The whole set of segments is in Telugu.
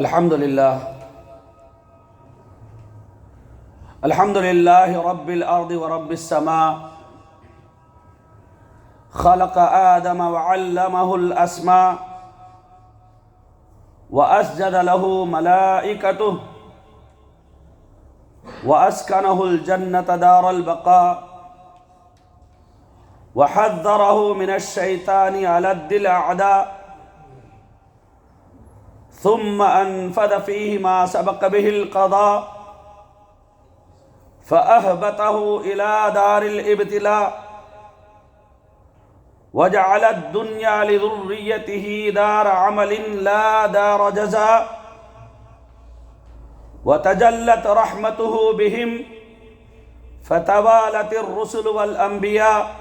الحمد لله الحمد لله رب الأرض ورب السماء. خلق آدم وعلمه الأسماء. وأسجد له ملائكته. وأسكنه الجنة دار البقاء. وحذره من الشيطان الد الاعداء ثم أنفذ فيه ما سبق به القضاء فأهبطه إلى دار الإبتلاء وجعل الدنيا لذريته دار عمل لا دار جزاء وتجلت رحمته بهم فتوالت الرسل والأنبياء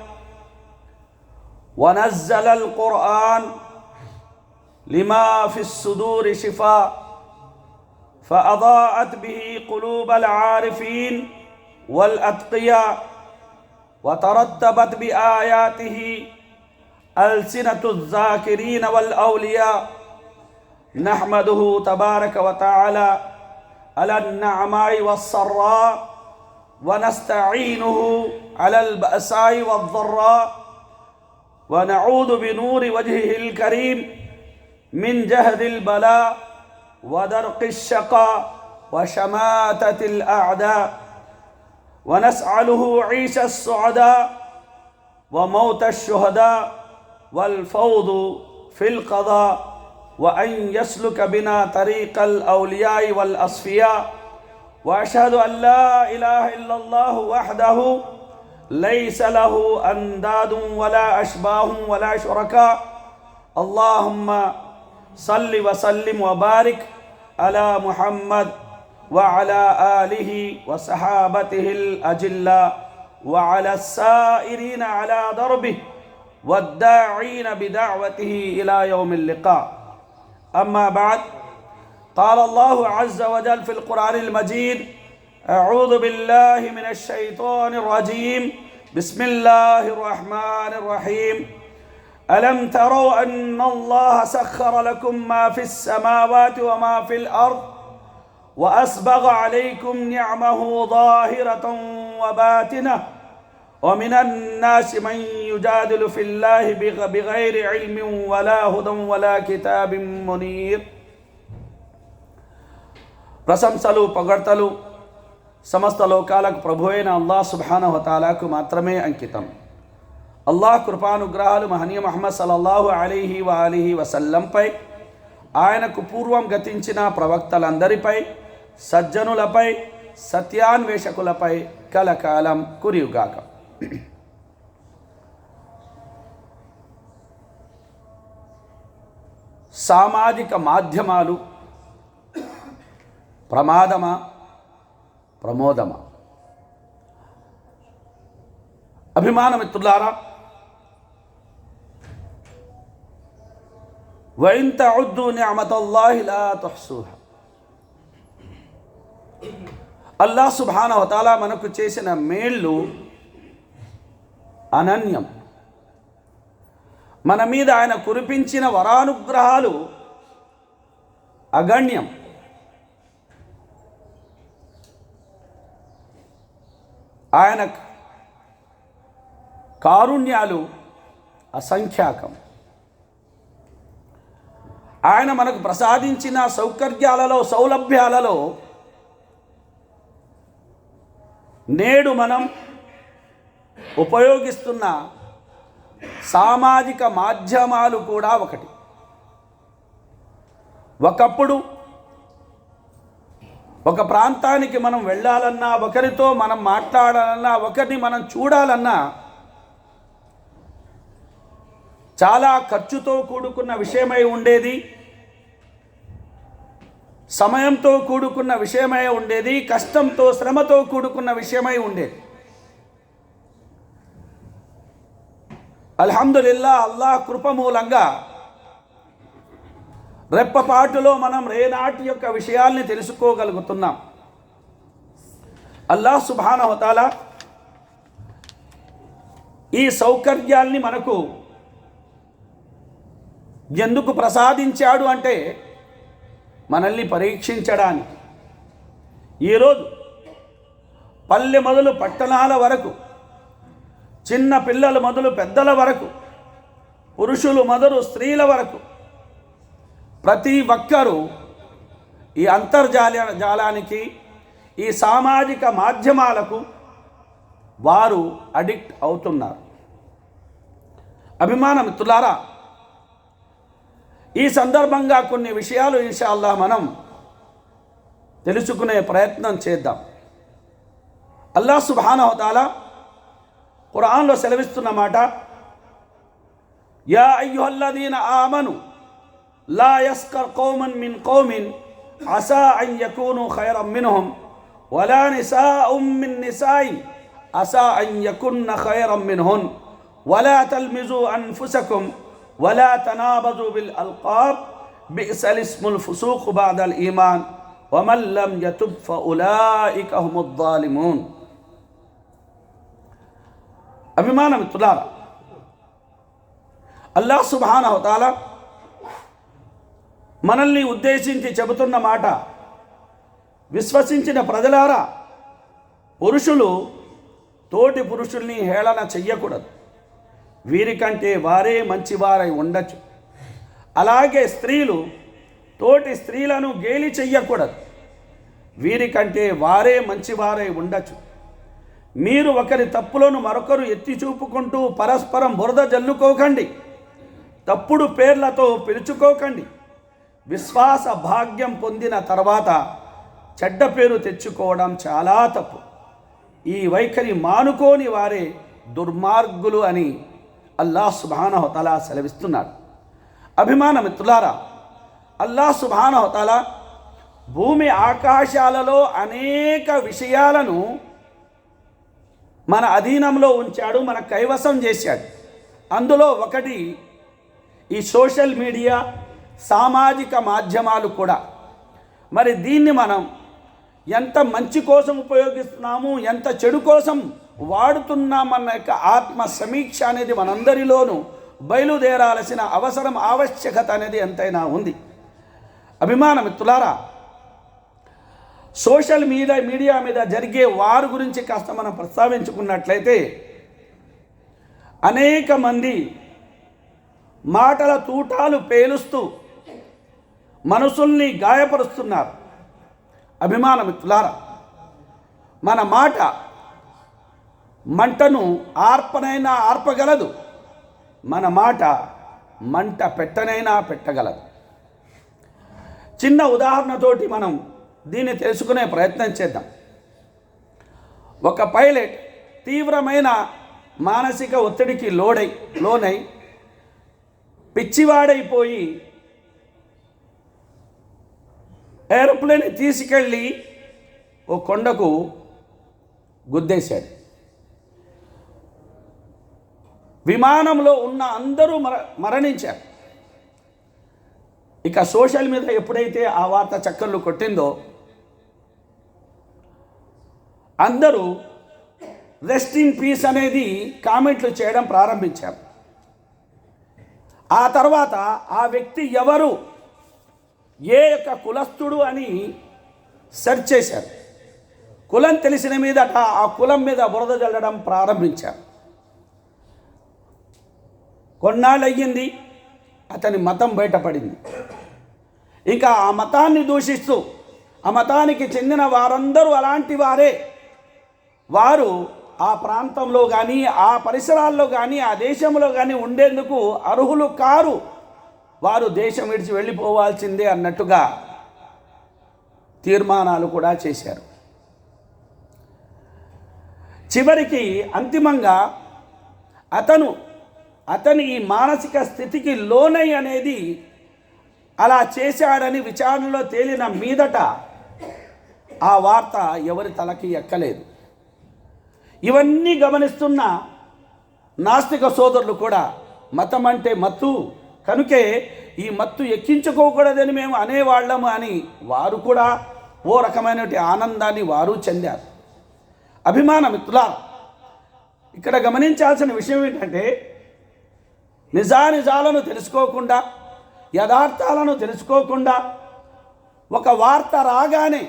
ونزل القرآن لما في الصدور شفاء فأضاءت به قلوب العارفين والأتقياء وترتبت بآياته ألسنة الذاكرين والأولياء. نحمده تبارك وتعالى على النعماء والسراء ونستعينه على البأساء والضراء ونعوذ بنور وجهه الكريم من جهد البلاء ودرق الشقاء وشماتة الأعداء. ونسأله عيش السعداء وموت الشهداء والفوض في القضاء. وأن يسلك بنا طريق الأولياء والأصفياء. وأشهد أن لا إله إلا الله وحده ليس له أنداد ولا أشباه ولا شركاء. اللهم صل وسلم وبارك على محمد وعلى آله وصحابته الأجلاء وعلى السائرين على دربه والداعين بدعوته إلى يوم اللقاء. أما بعد قال الله عز وجل في القرآن المجيد أعوذ بالله من الشيطان الرجيم. بسم الله الرحمن الرحيم. ألم تروا أن الله سخر لكم ما في السماوات وما في الأرض وأسبغ عليكم نعمه ظاهرة وباطنة ومن الناس من يجادل في الله بغير علم ولا هدى ولا كتاب منير ప్రశంసలు పొగడ్తలు సమస్త లోకాలకు ప్రభు అయిన అల్లాహ్ సుబానహతాలకు మాత్రమే అంకితం అల్లాహ్ కృపానుగ్రహాలు మహనీయ మహమ్మద్ సలల్లాహు అలీహి వాలీహి వసల్లంపై ఆయనకు పూర్వం గతించిన ప్రవక్తలందరిపై సజ్జనులపై సత్యాన్వేషకులపై కలకాలం కురియుగాక. సామాజిక మాధ్యమాలు ప్రమాదమా? ప్రమోదమా? అభిమానమిత్రులారా వైన్ తఉద్దు నిఅమతల్లాహి లా అల్లాహ్ సుబ్హానహు మనకు చేసిన మేళ్ళు అనన్యం. మన మీద ఆయన కురిపించిన వరానుగ్రహాలు అగణ్యం. ఆయన కారుణ్యాలు అసంఖ్యాకం. ఆయన మనకు ప్రసాదించిన సౌకర్యాలలో సౌలభ్యాలలో నేడు మనం ఉపయోగిస్తున్న సామాజిక మాధ్యమాలు కూడా ఒకటి. ఒకప్పుడు ఒక ప్రాంతానికి మనం వెళ్ళాలన్నా ఒకరితో మనం మాట్లాడాలన్నా ఒకరిని మనం చూడాలన్నా చాలా ఖర్చుతో కూడుకున్న విషయమై ఉండేది సమయంతో కూడుకున్న విషయమై ఉండేది కష్టంతో శ్రమతో కూడుకున్న విషయమై ఉండేది. అల్హమ్దుల్లా అల్లాహ్ కృప మూలంగా రెప్పపాటులో మనం రేనాటి యొక్క విషయాల్ని తెలుసుకోగలుగుతున్నాం. అల్లాహ్ సుబానవతాల ఈ సౌకర్యాల్ని మనకు ఎందుకు ప్రసాదించాడు అంటే మనల్ని పరీక్షించడానికి. ఈరోజు పల్లె మొదలు పట్టణాల వరకు చిన్న పిల్లలు మొదలు పెద్దల వరకు పురుషులు మొదలు స్త్రీల వరకు ప్రతి ఒక్కరూ ఈ అంతర్జాల జాలానికి ఈ సామాజిక మాధ్యమాలకు వారు అడిక్ట్ అవుతున్నారు. అభిమాన మిత్రులారా ఈ సందర్భంగా కొన్ని విషయాలు ఇన్షాల్లా మనం తెలుసుకునే ప్రయత్నం చేద్దాం. అల్లా సుబానవతాల ఖురాన్లో సెలవిస్తున్న మాట యా అయ్యుహల్లదీన ఆమను లా యస్కర్ కౌమన్ మిన్ కౌమిన్ అసా అన్ యకూను ఖైరం మిన్హుం వలా నిసాఉం మిన్ నిసాయిన్ అసా అన్ యకున్న ఖైరం మిన్హున్ వలా తల్మిజు అన్ఫుసకుం ولا تنابزوا بالألقاب بئس الاسم الفسوق بعد الإيمان ومن لم يتب فأولئك هم الظالمون. أبي مِنْ అల్లా సుబాన హోతాల మనల్ని ఉద్దేశించి చెబుతున్న మాట విశ్వసించిన ప్రజలారా పురుషులు తోటి పురుషుల్ని హేళన చెయ్యకూడదు వీరికంటే వారే మంచివారై ఉండొచ్చు. అలాగే స్త్రీలు తోటి స్త్రీలను గేలి చెయ్యకూడదు. వీరికంటే వారే మంచివారై ఉండొచ్చు. మీరు ఒకరి తప్పులను మరొకరు ఎత్తి చూపుకుంటూ పరస్పరం బురద జల్లుకోకండి. తప్పుడు పేర్లతో పిలుచుకోకండి. విశ్వాస భాగ్యం పొందిన తర్వాత చెడ్డ పేరు తెచ్చుకోవడం చాలా తప్పు. ఈ వైఖరి మానుకోని వారే దుర్మార్గులు అని అల్లాహ్ సుబానహతలా సెలవిస్తున్నాడు. అభిమాన మిత్రులారా అల్లాహ్ సుబానహతల భూమి ఆకాశాలలో అనేక విషయాలను మన అధీనంలో ఉంచాడు మన కైవసం చేశాడు. అందులో ఒకటి ఈ సోషల్ మీడియా సామాజిక మాధ్యమాలు కూడా. మరి దీన్ని మనం ఎంత మంచి కోసం ఉపయోగిస్తున్నాము ఎంత చెడు కోసం వాడుతున్నామన్న యొక్క ఆత్మ సమీక్ష అనేది మనందరిలోనూ బయలుదేరాల్సిన అవసరం ఆవశ్యకత అనేది ఎంతైనా ఉంది. అభిమాన మిత్రులారా సోషల్ మీడియా మీడియా మీద జరిగే వారి గురించి కాస్త మనం ప్రస్తావించుకున్నట్లయితే అనేక మంది మాటల తూటాలు పేలుస్తూ మనసుల్ని గాయపరుస్తున్నారు. అభిమాన మిత్రులారా మన మాట మంటను ఆర్పనైనా ఆర్పగలదు. మన మాట మంట పెట్టనైనా పెట్టగలదు. చిన్న ఉదాహరణతోటి మనం దీన్ని తెలుసుకునే ప్రయత్నం చేద్దాం. ఒక పైలట్ తీవ్రమైన మానసిక ఒత్తిడికి లోడై లోనై పిచ్చివాడైపోయి ఏరోప్లేన్ తీసుకెళ్ళి ఓ కొండకు గుద్దేశాడు. విమానంలో ఉన్న అందరూ మర మరణించారు. ఇక సోషల్ మీద ఎప్పుడైతే ఆ వార్త చక్కర్లు కొట్టిందో అందరూ రెస్ట్ ఇన్ పీస్ అనేది కామెంట్లు చేయడం ప్రారంభించారు. ఆ తర్వాత ఆ వ్యక్తి ఎవరు ఏ యొక్క కులస్థుడు అని సెర్చ్ చేశారు. కులం తెలిసిన మీదట ఆ కులం మీద బురద జల్లడం ప్రారంభించారు. కొన్నాళ్ళు అయ్యింది అతని మతం బయటపడింది. ఇంకా ఆ మతాన్ని దూషిస్తూ ఆ మతానికి చెందిన వారందరూ అలాంటి వారే. వారు ఆ ప్రాంతంలో కానీ ఆ పరిసరాల్లో కానీ ఆ దేశంలో కానీ ఉండేందుకు అర్హులు కారు. వారు దేశం విడిచి వెళ్ళిపోవాల్సిందే అన్నట్టుగా తీర్మానాలు కూడా చేశారు. చివరికి అంతిమంగా అతను అతని ఈ మానసిక స్థితికి లోనై అనేది అలా చేశాడని విచారణలో తేలిన మీదట ఆ వార్త ఎవరి తలకి ఎక్కలేదు. ఇవన్నీ గమనిస్తున్న నాస్తిక సోదరులు కూడా మతం అంటే మత్తు. కనుకే ఈ మత్తు ఎక్కించుకోకూడదని మేము అనేవాళ్ళము అని వారు కూడా ఓ రకమైనటువంటి ఆనందాన్ని వారు చెందారు. అభిమాన మిత్రుల ఇక్కడ గమనించాల్సిన విషయం ఏంటంటే నిజానిజాలను తెలుసుకోకుండా యథార్థాలను తెలుసుకోకుండా ఒక వార్త రాగానే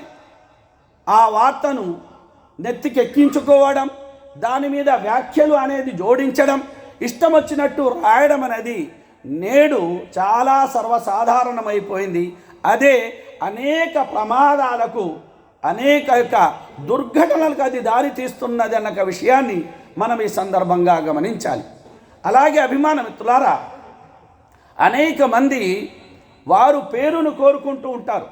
ఆ వార్తను నెత్తికెక్కించుకోవడం దాని మీద వ్యాఖ్యలు అనేది జోడించడం ఇష్టం వచ్చినట్టు రాయడం అనేది నేడు చాలా సర్వసాధారణమైపోయింది. అదే అనేక ప్రమాదాలకు అనేక యొక్క దుర్ఘటనలకు అది దారి తీస్తున్నది అన్న విషయాన్ని మనం ఈ సందర్భంగా గమనించాలి. అలాగే అభిమాన మిత్రులారా అనేక మంది వారు పేరును కోరుకుంటూ ఉంటారు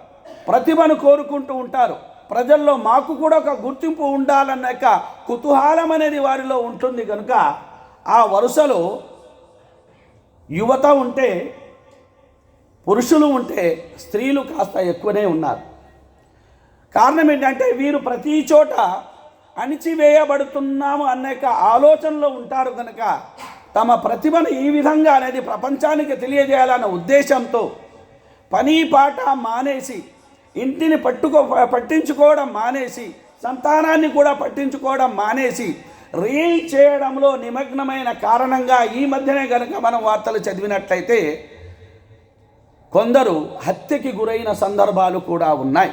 ప్రతిభను కోరుకుంటూ ఉంటారు. ప్రజల్లో మాకు కూడా ఒక గుర్తింపు ఉండాలన్న యొక్క కుతూహలం అనేది వారిలో ఉంటుంది కనుక ఆ వరుసలో యువత ఉంటే పురుషులు ఉంటే స్త్రీలు కాస్త ఎక్కువనే ఉన్నారు. కారణం ఏంటంటే వీరు ప్రతి చోట అణిచివేయబడుతున్నాము అనే ఆలోచనలో ఉంటారు కనుక తమ ప్రతిభను ఈ విధంగా అనేది ప్రపంచానికి తెలియజేయాలన్న ఉద్దేశంతో పని పాట మానేసి ఇంటిని పట్టుకో పట్టించుకోవడం మానేసి సంతానాన్ని కూడా పట్టించుకోవడం మానేసి రీల్ చేయడంలో నిమగ్నమైన కారణంగా ఈ మధ్యనే కనుక మనం వార్తలు చదివినట్లయితే కొందరు హత్యకి గురైన సందర్భాలు కూడా ఉన్నాయి.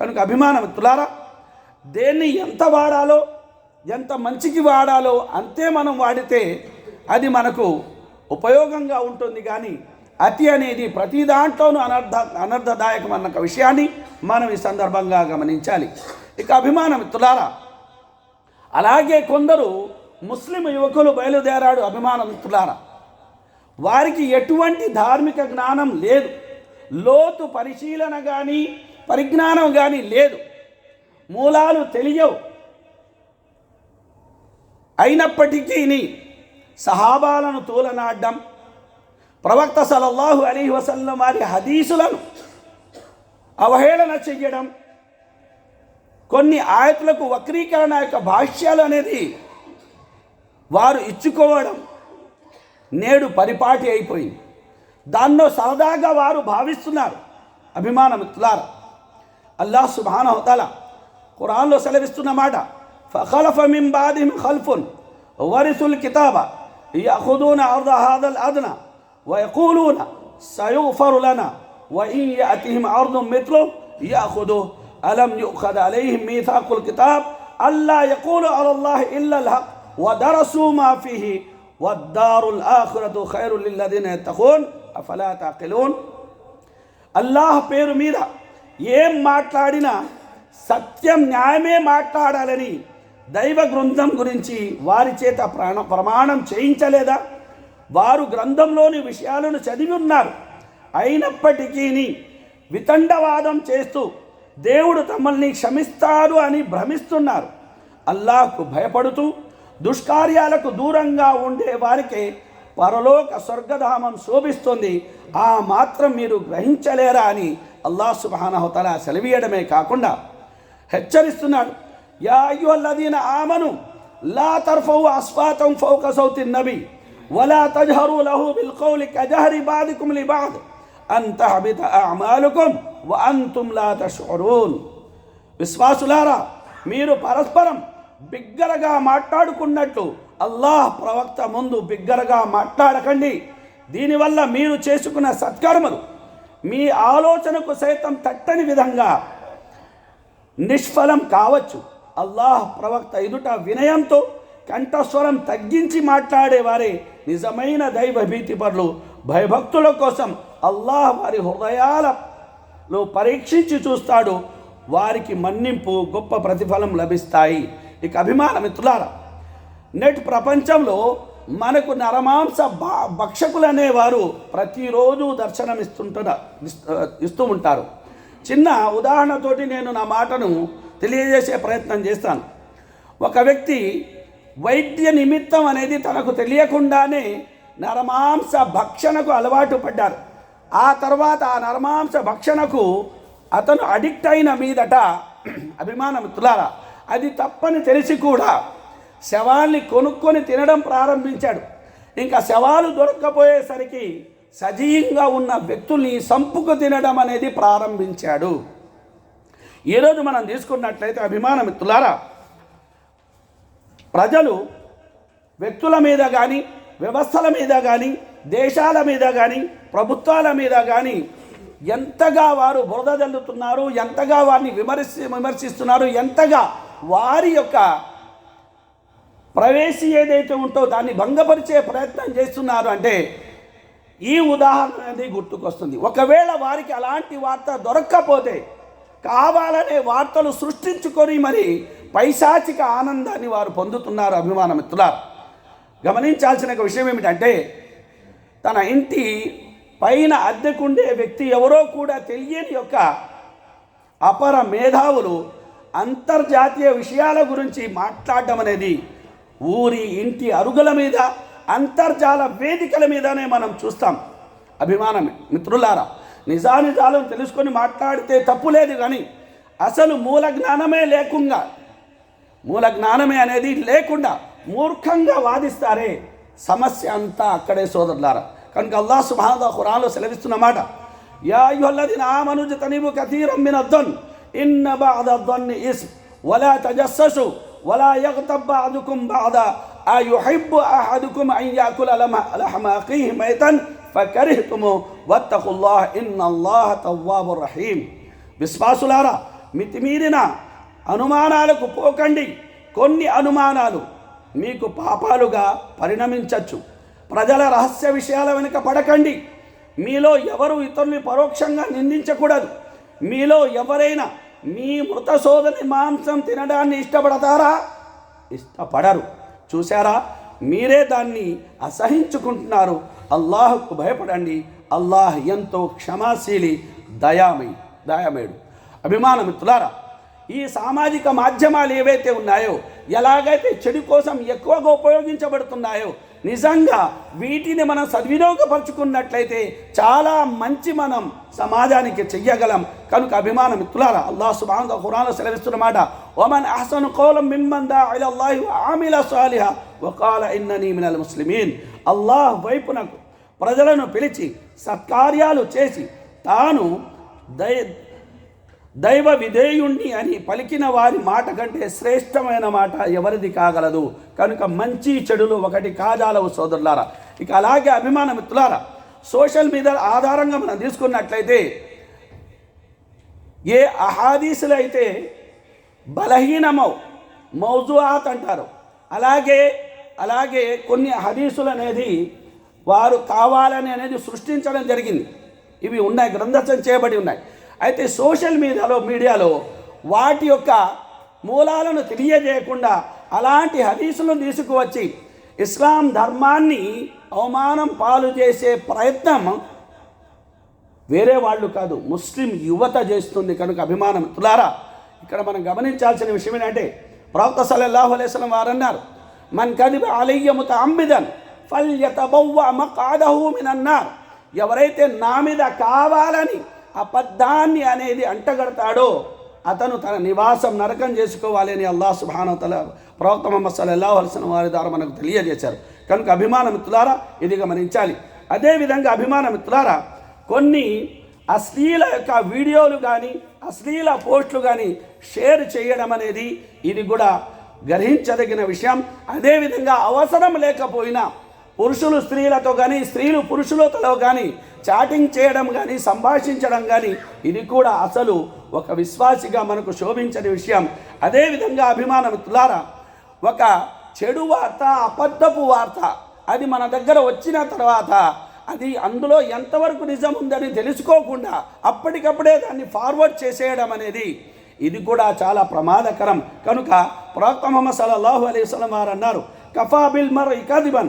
కనుక అభిమాన మిత్రులారా దేన్ని ఎంత వాడాలో ఎంత మంచికి వాడాలో అంతే మనం వాడితే అది మనకు ఉపయోగంగా ఉంటుంది కానీ అతి అనేది ప్రతి దాంట్లోనూ అనర్థ అనర్థదాయకం అన్న విషయాన్ని మనం ఈ సందర్భంగా గమనించాలి. ఇక అభిమాన మిత్రులారా అలాగే కొందరు ముస్లిం యువకులు బయలుదేరాడు అభిమాన మిత్రులారా. వారికి ఎటువంటి ధార్మిక జ్ఞానం లేదు. లోతు పరిశీలన కానీ పరిజ్ఞానం కానీ లేదు. మూలాలు తెలియవు. అయినప్పటికీ సహాబాలను తూలనాడడం. ప్రవక్త సలల్లాహు అలీ వసల్లం వారి హదీసులను అవహేళన చెయ్యడం. కొన్ని ఆయతులకు వక్రీకరణ యొక్క భాష్యాలు అనేది వారు ఇచ్చుకోవడం నేడు పరిపాటి అయిపోయింది. దాన్నో సరదాగా వారు భావిస్తున్నారు. అభిమాన మిత్రులారా అల్లాహ్ సుబానవతల ఖురాన్లో సెలవిస్తున్న మాట ఫఖలఫ మిన్ బాదిహిం ఖల్ఫున్ వరిసుల్ కితాబా యఖుదూన అర్ద హాదల్ అద్న ويقولون سيغفر لنا وإن يأتهم عرض مثله يأخذه ألم يؤخذ عليهم ميثاق الكتاب ألا يقولوا على الله إلا الحق ودرسوا ما فيه والدار الآخرة خير للذين يتقون أفلا تعقلون అల్లాహ్ పేరు మీద ఏం మాట్లాడినా సత్యం న్యాయమే మాట్లాడాలని దైవ గ్రంథం గురించి వారి చేత ప్రాణ ప్రమాణం చేయించలేదా? వారు గ్రంథంలోని విషయాలను చదివి ఉన్నారు. అయినప్పటికీ వితండవాదం చేస్తూ దేవుడు తమల్ని క్షమిస్తాడు అని భ్రమిస్తున్నారు. అల్లాహ్కు భయపడుతూ దుష్కార్యాలకు దూరంగా ఉండే వారికి పరలోక స్వర్గధామం శోభిస్తుంది. ఆ మాత్రం మీరు గ్రహించలేరా అని అల్లాహ్ సుబానహతల సెలవీయడమే కాకుండా హెచ్చరిస్తున్నాడు. యా అయ్యుల్లదీన ఆమను లా తర్ఫౌ అస్వాతం ఫౌక సౌతి నబి వలా తజహరు లహు బిల్ కౌలి కజహరి బాదికుం లిబాద్ అన్ తహబిత అమాలుకుం వ అంతుం లా తష్ఉరూన్. విశ్వాసులారా మీరు పరస్పరం బిగ్గరగా మాట్లాడుకున్నట్లు అల్లాహ్ ప్రవక్త ముందు బిగ్గరగా మాట్లాడకండి. దీనివల్ల మీరు చేసుకున్న సత్కర్మలు మీ ఆలోచనకు సైతం తట్టని విధంగా నిష్ఫలం కావచ్చు. అల్లాహ్ ప్రవక్త ఎదుట వినయంతో కంఠస్వరం తగ్గించి మాట్లాడేవారే. నిజమైన దైవ భీతిపరులు భయభక్తుల కోసం అల్లాహ్ వారి హృదయాలలో పరీక్షించి చూస్తాడు. వారికి మన్నింపు గొప్ప ప్రతిఫలం లభిస్తాయి. ఇక అభిమాన మిత్రులారా నేటి ప్రపంచంలో మనకు నరమాంస భక్షకులు అనేవారు ప్రతిరోజు దర్శనమిస్తుంటున్న ఇస్తూ ఉంటారు. చిన్న ఉదాహరణతోటి నేను నా మాటను తెలియజేసే ప్రయత్నం చేస్తాను. ఒక వ్యక్తి వైద్య నిమిత్తం అనేది తనకు తెలియకుండానే నరమాంస భక్షణకు అలవాటు పడ్డారు. ఆ తర్వాత ఆ నరమాంస భక్షణకు అతను అడిక్ట్ అయిన మీదట అభిమాన మిత్రులారా అది తప్పని తెలిసి కూడా శవాల్ని కొనుక్కొని తినడం ప్రారంభించాడు. ఇంకా శవాలు దొరక్కపోయేసరికి సజీవంగా ఉన్న వ్యక్తుల్ని సంపుకు తినడం అనేది ప్రారంభించాడు. ఈరోజు మనం తీసుకున్నట్లయితే అభిమాన మిత్రులారా ప్రజలు వ్యక్తుల మీద కానీ వ్యవస్థల మీద కానీ దేశాల మీద కానీ ప్రభుత్వాల మీద కానీ ఎంతగా వారు బురద జల్లుతున్నారు ఎంతగా వారిని విమర్శి విమర్శిస్తున్నారు ఎంతగా వారి యొక్క ప్రవేశి ఏదైతే ఉంటో దాన్ని భంగపరిచే ప్రయత్నం చేస్తున్నారు అంటే ఈ ఉదాహరణ అనేది గుర్తుకొస్తుంది. ఒకవేళ వారికి అలాంటి వార్త దొరక్కపోతే కావాలనే వార్తలు సృష్టించుకొని మరి పైశాచిక ఆనందాన్ని వారు పొందుతున్నారు అభిమాన మిత్రులారు. గమనించాల్సిన ఒక విషయం ఏమిటంటే తన ఇంటి పైన అద్దెకుండే వ్యక్తి ఎవరో కూడా తెలియని యొక్క అపర మేధావులు అంతర్జాతీయ విషయాల గురించి మాట్లాడడం అనేది ఊరి ఇంటి అరుగుల మీద అంతర్జాల వేదికల మీదనే మనం చూస్తాం. అభిమానం మిత్రులారా నిజానిజాలను తెలుసుకొని మాట్లాడితే తప్పు లేదు కానీ అసలు మూల జ్ఞానమే లేకుండా మూల జ్ఞానమే అనేది లేకుండా మూర్ఖంగా వాదిస్తారే సమస్య అంతా అక్కడే సోదరులారా. కనుక అల్లా సుభాద ఖురాన్లో సెలవిస్తున్నమాట యా అయ్యుహల్లదీన ఆమను జతనిబు కతీరం మిన అద్దన్ ఇన్న బాధ దొన్ ఇస్ వలా తజస్ససు వలా యగ్తబ్ బఅదుకుం బఅద అయుహిబ్బు అహదుకుం అన్ యాకుల లమ లహమ అఖీహి మైతన్ ఫకరిహ్తుము ఇన్ అల్లాహ్ తవ్వాబు రహీం. విశ్వాసులారా మితిమీరిన అనుమానాలకు పోకండి. కొన్ని అనుమానాలు మీకు పాపాలుగా పరిణమించవచ్చు ప్రజల రహస్య విషయాల వెనుక పడకండి. మీలో ఎవరు ఇతరుని పరోక్షంగా నిందించకూడదు. మీలో ఎవరైనా మీ మృత సోదరి మాంసం తినడాన్ని ఇష్టపడతారా? ఇష్టపడరు. చూసారా మీరే దాన్ని అసహించుకుంటున్నారు. అల్లాహకు భయపడండి. అల్లాహ్ ఎంతో క్షమాశీలి దయామయి దయామేడు అభిమాన మిత్రులారా ఈ సామాజిక మాధ్యమాలు ఏవైతే ఉన్నాయో ఎలాగైతే చెడు కోసం ఎక్కువగా ఉపయోగించబడుతున్నాయో నిజంగా వీటిని మనం సద్వినియోగపరుచుకున్నట్లయితే చాలా మంచి మనం సమాజానికి చెయ్యగలం. కనుక అభిమాన మిత్రులారా అల్లాహ్ సుబాన్ ఖురాన్ సెలవిస్తున్నమాట ఓమన్ ఒమన్ అహసను కోలం మిమ్మందా అల్లాహి ఆమిల సాలిహా వకాల ఇన్ననీ మినల్ ముస్లిమీన్. అల్లాహ్ వైపునకు ప్రజలను పిలిచి సత్కార్యాలు చేసి తాను దై దైవ విధేయుణ్ణి అని పలికిన వారి మాట కంటే శ్రేష్టమైన మాట ఎవరిది కాగలదు? కనుక మంచి చెడులు ఒకటి కాజాలవు సోదరులారా. ఇక అలాగే అభిమాన మిత్రులారా సోషల్ మీడియా ఆధారంగా మనం తీసుకున్నట్లయితే ఏ అహాదీసులు అయితే బలహీనమవు మౌజుఆత్ అంటారు. అలాగే అలాగే కొన్ని హదీసులు అనేది వారు కావాలని అనేది సృష్టించడం జరిగింది. ఇవి ఉన్నాయి గ్రంథచం చేయబడి ఉన్నాయి. అయితే సోషల్ మీడియాలో మీడియాలో వాటి యొక్క మూలాలను తెలియజేయకుండా అలాంటి హదీసులను తీసుకువచ్చి ఇస్లాం ధర్మాన్ని అవమానం పాలు చేసే ప్రయత్నం వేరే వాళ్ళు కాదు ముస్లిం యువత చేస్తుంది కనుక అభిమానం తులారా ఇక్కడ మనం గమనించాల్సిన విషయం ఏంటంటే ప్రవక్త సల్లల్లాహు అలైస్లం వారు అన్నారు మన్ కదిబ అలయ్యముత అంబిదన్ ఫల్యతబవ్వ మకాదహు మినన్నార్ ఎవరైతే నా మీద కావాలని అబద్ధాన్ని అనేది అంటగడతాడో అతను తన నివాసం నరకం చేసుకోవాలని అల్లా అల్లాహ్ ప్రవక్త మొహమ్మద్ సల్లల్లాహు అలసిన వారి ద్వారా మనకు తెలియజేశారు. కనుక అభిమాన మిత్రులారా ఇది గమనించాలి అదేవిధంగా అభిమాన మిత్రులారా కొన్ని అశ్లీల యొక్క వీడియోలు కానీ అశ్లీల పోస్టులు కానీ షేర్ చేయడం అనేది ఇది కూడా గ్రహించదగిన విషయం. అదేవిధంగా అవసరం లేకపోయినా పురుషులు స్త్రీలతో కానీ స్త్రీలు పురుషులతో కానీ చాటింగ్ చేయడం కానీ సంభాషించడం కానీ ఇది కూడా అసలు ఒక విశ్వాసిగా మనకు శోభించని విషయం. అదేవిధంగా అభిమానం తులారా ఒక చెడు వార్త అబద్ధపు వార్త అది మన దగ్గర వచ్చిన తర్వాత అది అందులో ఎంతవరకు నిజం ఉందని తెలుసుకోకుండా అప్పటికప్పుడే దాన్ని ఫార్వర్డ్ చేసేయడం అనేది ఇది కూడా చాలా ప్రమాదకరం. కనుక ప్రవక్త మొహమ్మద్ సల్లాహు అలీ వసలం వారు అన్నారు కఫాబిల్ మర్ ఇకాదిబన్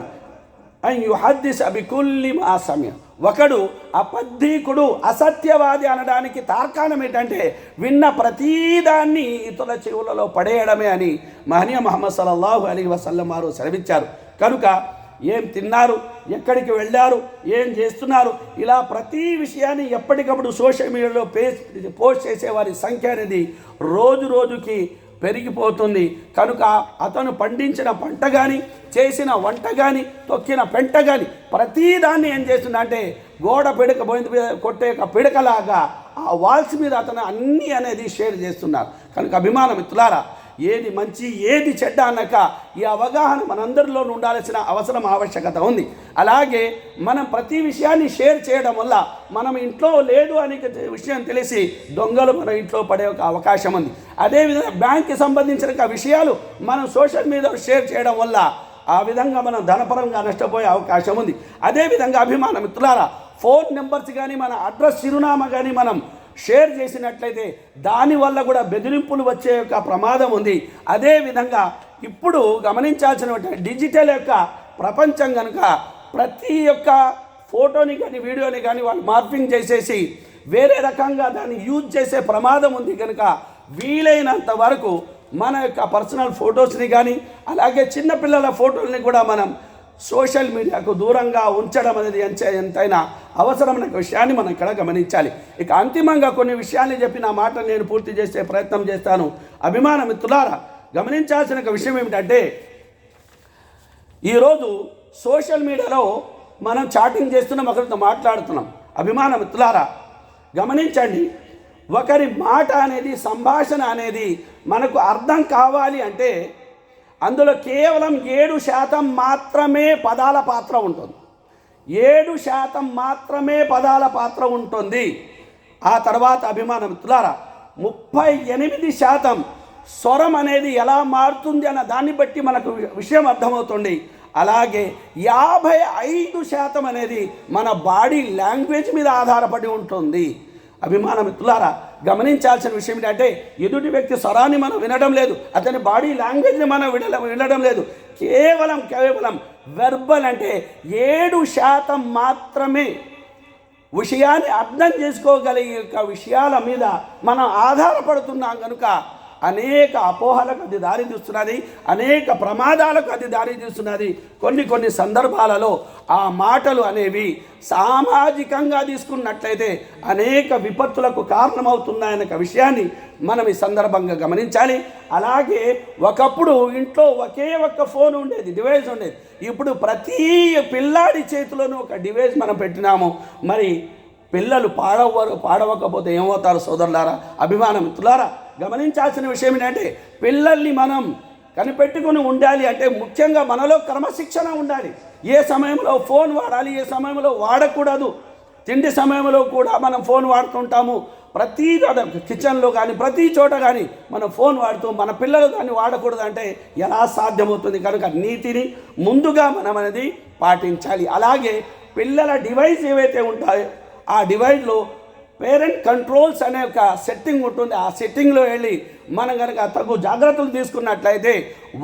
అండ్ యు హద్దిస్ అబికుల్లి మా సమయం. ఒకడు అబద్ధీకుడు అసత్యవాది అనడానికి తార్కాణం ఏంటంటే విన్న ప్రతీదాన్ని ఇతరుల చెవులలో పడేయడమే అని మహనీయ మహమ్మద్ సల్లల్లాహు అలీ వసల్లం వారు సెలవిచ్చారు. కనుక ఏం తిన్నారు? ఎక్కడికి వెళ్ళారు? ఏం చేస్తున్నారు? ఇలా ప్రతి విషయాన్ని ఎప్పటికప్పుడు సోషల్ మీడియాలో పేస్ పోస్ట్ చేసేవారి సంఖ్య అనేది రోజు రోజుకి పెరిగిపోతుంది. కనుక అతను పండించిన పంట కానీ చేసిన వంట కానీ తొక్కిన పెంట కానీ ప్రతిదాన్ని ఏం చేస్తుందంటే గోడ పిడక బొంది మీద కొట్టే ఒక పిడకలాగా ఆ వాల్స్ మీద అతను అన్నీ అనేది షేర్ చేస్తున్నారు. కనుక అభిమాన మిత్రులారా ఏది మంచి ఏది చెడ్డ అన్నాక ఈ అవగాహన మనందరిలో ఉండాల్సిన అవసరం ఆవశ్యకత ఉంది. అలాగే మనం ప్రతి విషయాన్ని షేర్ చేయడం వల్ల మనం ఇంట్లో లేదు అనే విషయం తెలిసి దొంగలు మన ఇంట్లో పడే ఒక అవకాశం ఉంది. అదేవిధంగా బ్యాంక్కి సంబంధించిన విషయాలు మనం సోషల్ మీడియాలో షేర్ చేయడం వల్ల ఆ విధంగా మనం ధనపరంగా నష్టపోయే అవకాశం ఉంది. అదేవిధంగా అభిమాన మిత్రులారా ఫోన్ నెంబర్స్ కానీ మన అడ్రస్ చిరునామా కానీ మనం షేర్ చేసినట్లయితే దానివల్ల కూడా బెదిరింపులు వచ్చే యొక్క ప్రమాదం ఉంది. అదేవిధంగా ఇప్పుడు గమనించాల్సిన డిజిటల్ యొక్క ప్రపంచం కనుక ప్రతి ఒక్క ఫోటోని కానీ వీడియోని కానీ వాళ్ళు మార్పింగ్ చేసేసి వేరే రకంగా దాన్ని యూజ్ చేసే ప్రమాదం ఉంది కనుక వీలైనంత వరకు మన యొక్క పర్సనల్ ఫొటోస్ని కానీ అలాగే చిన్నపిల్లల ఫోటోల్ని కూడా మనం సోషల్ మీడియాకు దూరంగా ఉంచడం అనేది ఎంత ఎంతైనా అవసరమైన విషయాన్ని మనం ఇక్కడ గమనించాలి. ఇక అంతిమంగా కొన్ని విషయాన్ని చెప్పిన మాట నేను పూర్తి చేసే ప్రయత్నం చేస్తాను. అభిమాన మిత్రులారా గమనించాల్సిన ఒక విషయం ఏమిటంటే ఈరోజు సోషల్ మీడియాలో మనం చాటింగ్ చేస్తున్నాం ఒకరితో మాట్లాడుతున్నాం. అభిమాన మిత్రులారా గమనించండి ఒకరి మాట అనేది సంభాషణ అనేది మనకు అర్థం కావాలి అంటే అందులో కేవలం ఏడు శాతం మాత్రమే పదాల పాత్ర ఉంటుంది. ఏడు శాతం మాత్రమే పదాల పాత్ర ఉంటుంది. ఆ తర్వాత అభిమాన మిత్రులారా ముప్పై ఎనిమిది శాతం స్వరం అనేది ఎలా మారుతుంది అన్న దాన్ని బట్టి మనకు విషయం అర్థమవుతుంది. అలాగే యాభై ఐదు శాతం అనేది మన బాడీ లాంగ్వేజ్ మీద ఆధారపడి ఉంటుంది. అభిమాన మిత్రులారా గమనించాల్సిన విషయం ఏంటంటే ఎదుటి వ్యక్తి స్వరాన్ని మనం వినడం లేదు అతని బాడీ లాంగ్వేజ్ని మనం వినడం వినడం లేదు. కేవలం కేవలం వెర్బల్ అంటే ఏడు శాతం మాత్రమే విషయాన్ని అర్థం చేసుకోగలిగే విషయాల మీద మనం ఆధారపడుతున్నాం కనుక అనేక అపోహలకు అది దారి తీస్తున్నది అనేక ప్రమాదాలకు అది దారి తీస్తున్నది. కొన్ని కొన్ని సందర్భాలలో ఆ మాటలు అనేవి సామాజికంగా తీసుకున్నట్లయితే అనేక విపత్తులకు కారణమవుతున్నాయనే విషయాన్ని మనం ఈ సందర్భంగా గమనించాలి. అలాగే ఒకప్పుడు ఇంట్లో ఒకే ఒక్క ఫోన్ ఉండేది డివైస్ ఉండేది. ఇప్పుడు ప్రతి పిల్లాడి చేతిలోనూ ఒక డివైస్ మనం పెట్టినాము. మరి పిల్లలు పాడవ పాడవకపోతే ఏమవుతారు సోదరులారా అభిమాన మిత్రులారా గమనించాల్సిన విషయం ఏంటంటే పిల్లల్ని మనం కనిపెట్టుకుని ఉండాలి అంటే ముఖ్యంగా మనలో క్రమశిక్షణ ఉండాలి. ఏ సమయంలో ఫోన్ వాడాలి ఏ సమయంలో వాడకూడదు. తిండి సమయంలో కూడా మనం ఫోన్ వాడుతుంటాము. ప్రతి కిచెన్లో కానీ ప్రతి చోట కానీ మనం ఫోన్ వాడుతూ మన పిల్లలు దాన్ని వాడకూడదు అంటే ఎలా సాధ్యమవుతుంది? కనుక నీతిని ముందుగా మనం అనేది పాటించాలి. అలాగే పిల్లల డివైస్ ఏవైతే ఉంటాయో ఆ డివైస్లో పేరెంట్ కంట్రోల్స్ అనే ఒక సెట్టింగ్ ఉంటుంది. ఆ సెట్టింగ్లో వెళ్ళి మనం కనుక తగు జాగ్రత్తలు తీసుకున్నట్లయితే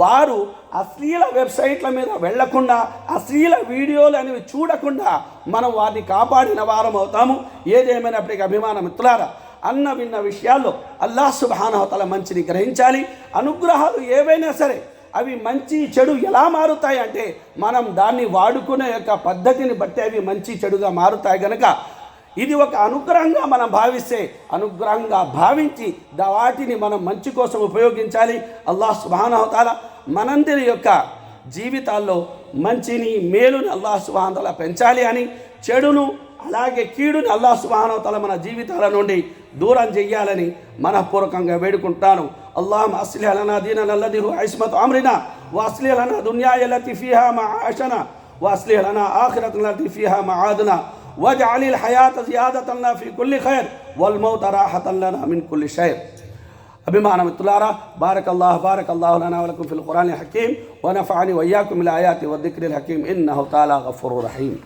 వారు అశ్లీల వెబ్సైట్ల మీద వెళ్ళకుండా అశ్లీల వీడియోలు అనేవి చూడకుండా మనం వారిని కాపాడిన వారం అవుతాము. ఏదేమైనప్పటికీ అభిమాన మిత్రులారా అన్న విన్న విషయాల్లో అల్లా సుబానవతల మంచిని గ్రహించాలి. అనుగ్రహాలు ఏవైనా సరే అవి మంచి చెడు ఎలా మారుతాయి అంటే మనం దాన్ని వాడుకునే యొక్క పద్ధతిని బట్టి అవి మంచి చెడుగా మారుతాయి కనుక ఇది ఒక అనుగ్రహంగా మనం భావిస్తే అనుగ్రహంగా భావించి దా వాటిని మనం మంచి కోసం ఉపయోగించాలి. అల్లాహ్ సుబానవతాల మనందరి యొక్క జీవితాల్లో మంచిని మేలుని అల్లాహ్ సుబానతల పెంచాలి అని చెడును అలాగే కీడుని అల్లాహ్ సుబానవతల మన జీవితాల నుండి దూరం చెయ్యాలని మనఃపూర్వకంగా వేడుకుంటాను. అల్లాహ్ అస్లి అలనా దీన నల్లది ఐస్మత్ అమ్రినా వాస్లి అలనా దునియాయలతి ఫిహా మా ఆశన వాస్లి అలనా ఆఖిరత్ లతి ఫిహా మా ఆదునా واجعل الحياة زيادة لنا في كل خير والموت راحة لنا من كل شيء أبما متلارا بارك الله بارك الله لنا ولكم في القرآن الحكيم ونفعني وإياكم بالآيات والذكر الحكيم إنه تعالى غفور رحيم.